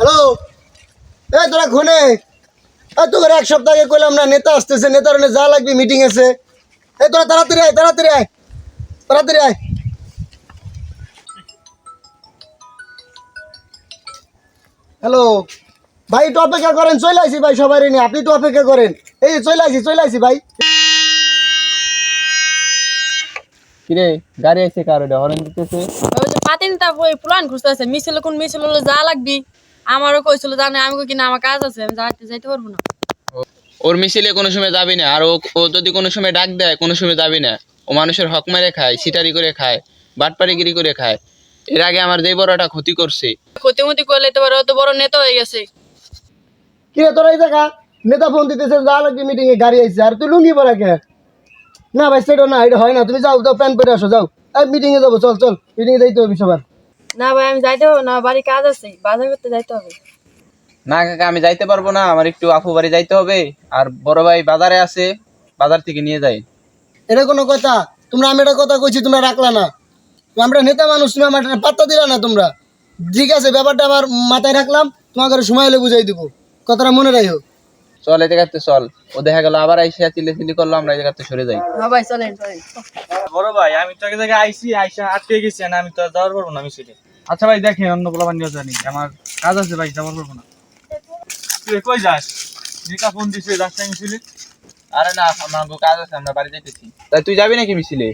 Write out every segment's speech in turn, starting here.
Hello এই তোরা ঘনে। এই তো এক সপ্তাহ আগে কইলাম না নেতা আসতেছে নেতার যা লাগবে মিটিং আছে এই তোরা তাড়াতাড়ি আয় তাড়াতাড়ি আয় তাড়াতাড়ি আয়। হ্যালো ভাই একটু অপেক্ষা করেন চলে আসি ভাই সবাই নিয়ে আপনি একটু অপেক্ষা করেন। এই চলে আসি চলে আসি ভাই। কিরে গাড়ি আইছে কার হরেন দিতেছে। ওই যে পাতিন তা ওই প্লান খুঁজতেছে মিছিল কোন মিছিল যা লাগবি। আমারও কইছিল জানে আমি কই কিনা আমার কাজ আছে আমি যাইতে যাইতে পারব না। ওর মিছিলে কোনো সময় যাবি না আর ও ও যদি কোনো সময় ডাক দেয় কোনো সময় যাবি না। ও মানুষের হক মেরে খায় সিটারি করে খায় বাটপাড়িগিরি করে খায়। এর আগে আমার যে বড়টা ক্ষতি করছে। ক্ষতি মতি করলে তো পারে অত বড় নেতা হয়ে গেছে। কি রে তোরা এই দেখা নেতা ফোন দিতেছে যা লাগবে মিটিং এ গাড়ি আইছে। আর তুই লুঙ্গি পরা কে? না ভাই সেটা না এটা হয় না। তুমি যাও যাও প্যান্ট পরে আসো যাও। এই মিটিং এ যাব চল চল। মিটিং এ যাইতে হবে সবার। না ভাই আমি যাইতে হবে না বাড়ি কাজ আছে বাজার করতে যাইতে হবে। না কাকা আমি যাইতে পারব না আমার একটু আপু বাড়ি যাইতে হবে আর বড় ভাই বাজারে আছে বাজার থেকে নিয়ে যাই এটা কোনো কথা তোমরা আমি একটা কথা কইছি তোমরা রাখলা না। আমরা নেতা মানুষ তুমি আমার পাত্তা দিলা না তোমরা। ঠিক আছে ব্যাপারটা আমার মাথায় রাখলাম তোমাকে সময় হলে বুঝাই দিব। কথাটা মনে রাখো চল এই জায়গাতে চল। ও দেখা গেল আবার আইসা চিলে চিলি করল আমরা এই জায়গাতে সরে যাই। হ্যাঁ ভাই চলেন চলেন। বড় ভাই আমি তো এক জায়গায় আইসি আইসা আটকে গেছি না আমি তো আর যাওয়ার পারব না মিছিলে। আচ্ছা ভাই দেখেন অন্য পোলাপান নিয়ে জানি আমার কাজ আছে ভাই যাওয়ার পারব না। তুই কই যাস? নিকা ফোন দিছে যাস না মিছিলে? আরে না আমার কাজ আছে আমরা বাড়ি যাইতেছি। তাই তুই যাবি নাকি মিছিলে?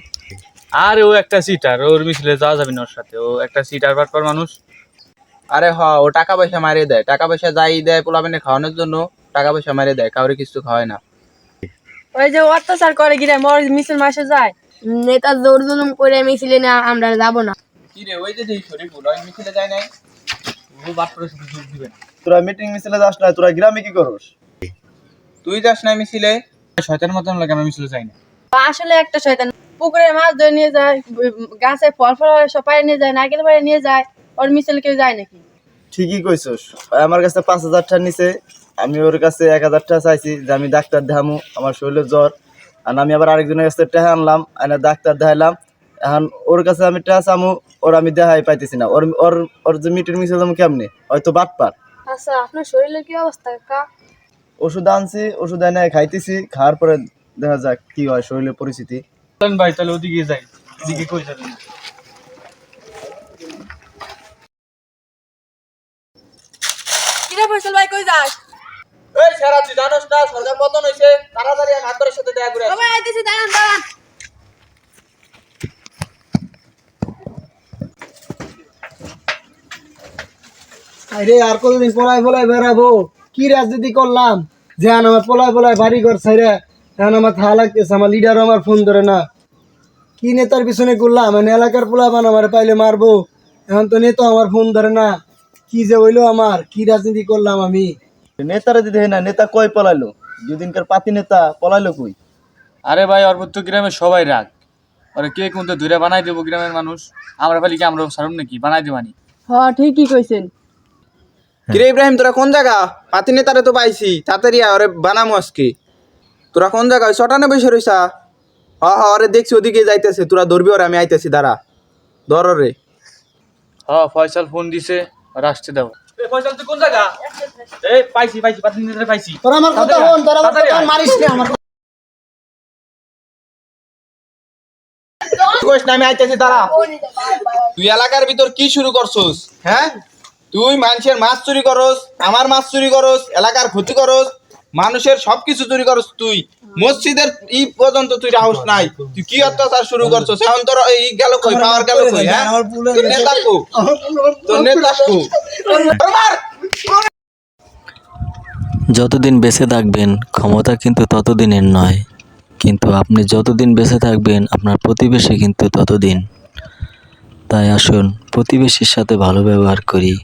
আর ও একটা সিটার ওর মিছিলে যাওয়া যাবে না ওর সাথে। ও একটা সিটার বাটপার মানুষ। আরে হ ও টাকা পয়সা মারিয়ে দেয়। টাকা পয়সা যাই দেয় পোলাবেনে খাওয়ানোর জন্য। টাকা পয়সা মারিয়ে দেয় কাউরে কিছু খাওয়ায় না। ওই যে অত্যাচার করে গিরে মর মিছিল মাসে যায়। নেতা জোর জুলুম করে মিছিলে না আমরা যাব না। কি রে ওই যে দেখি শরীফুল ওই মিছিলে যায় নাই? ও বাটপারের সাথে যোগ দিবে না। তোরা মিটিং মিছিলে যাস না তোরা গ্রামে কি করস? তুই যাস না মিছিলে? শয়তান মতন লাগে আমি মিছিলে যাই না। আসলে একটা শয়তান পুকুরে মাছ ধরে নিয়ে যায় গাছে ফল ফল সব পাড়ে নিয়ে যায় নারকেল পাড়ে নিয়ে যায় ওর মিছিল কেউ যায় নাকি? ঠিকই কইছস। আমার কাছে পাঁচ হাজার টাকা নিছে। আমি ওর কাছে এক হাজার টাকা চাইছি যে আমি ডাক্তার দেখামু আমার শরীরে জ্বর। আর আমি আবার আরেকজনের কাছে টাকা আনলাম আনে ডাক্তার দেখাইলাম। এখন ওর কাছে আমি টাকা চামু ওর আমি দেখাই পাইতেছি না। ওর ওর ওর যে মিটিং মিছিল যাব কেমনি? হয়তো বাটপার আচ্ছা আপনার শরীরের কি অবস্থা ওষুধ আনছি ওষুধ এনে খাইতেছি খাওয়ার পরে দেখা যাক কি হয় শরীরের পরিস্থিতি। ভাই তাহলে ওদিকে যাই। এদিকে কই যাবেন কিরে ফসল ভাই কই যাস এই সারা তুই জানোস না সরকার পতন হইছে তাড়াতাড়ি সাথে দেখা করে সবাই আইতেছে দাঁড়ান দাঁড়ান। আরে আর কতদিন পলাই পলাই বেড়াবো? কি রাজনীতি করলাম? যে আমার পলাই পলাই বাড়ি ঘর ছাইরা এখন আমার থা লাগতেছে আমার লিডারও আমার ফোন ধরে না। কি নেতার পিছনে করলাম মানে এলাকার পোলা আমার পাইলে মারবো। এখন তো নেতা আমার ফোন ধরে না। কি যে হইল আমার? কি রাজনীতি করলাম আমি? নেতারা দিদি না নেতা কয় পলাইলো? দুদিনকার পাতি নেতা পলাইলো কই? আরে ভাই অর্ব তো গ্রামের সবাই রাগ। ওরে কে কোন তো দূরে বানাই দেবো গ্রামের মানুষ? আমরা বলি কি আমরা সারুন নাকি? বানাই দেবানি হ্যাঁ ঠিকই কইছেন। কিরে ইব্রাহিম তোরা কোন জায়গা? পাতি নেতারে তো পাইছি তাড়াতাড়ি আয়, ওরে বানামো আজকে। তোরা কোন জায়গা? ওই চটানে বসে রইছা। হ হ ওরে দেখছি ওদিকে যাইতেছে তোরা ধরবি ওরে আমি আইতেছি দাঁড়া। ধর রে হ্যাঁ ফয়সাল ফোন দিছে আর আসতে দাও। ফয়সাল তুই কোন জায়গা? এই পাইছি পাইছি পাতি নেতারে পাইছি। তোরা আমার কথা হন তোরা আমার কথা মারিস না আমার কইস না আইতেছি দাঁড়া। তুই এলাকার ভিতর কি শুরু করছস? হ্যাঁ? তুই মানুষের মাছ চুরি করস আমার মাছ চুরি করস এলাকার ক্ষতি করস মানুষের সবকিছু চুরি করস তুই। মসজিদের ই পর্যন্ত তুই রাহস নাই। তুই কি অত্যাচার শুরু করছস? এখন তোর এই গেল কই পাওয়ার গেল কই হ্যাঁ? তোর নেতা কো? তোর নেতা যতদিন বেঁচে থাকবেন, ক্ষমতা কিন্তু ততদিনের নয়। কিন্তু আপনি যতদিন বেঁচে থাকবেন, আপনার প্রতিবেশী কিন্তু ততদিন। তাই আসুন, প্রতিবেশীর সাথে ভালো ব্যবহার করি।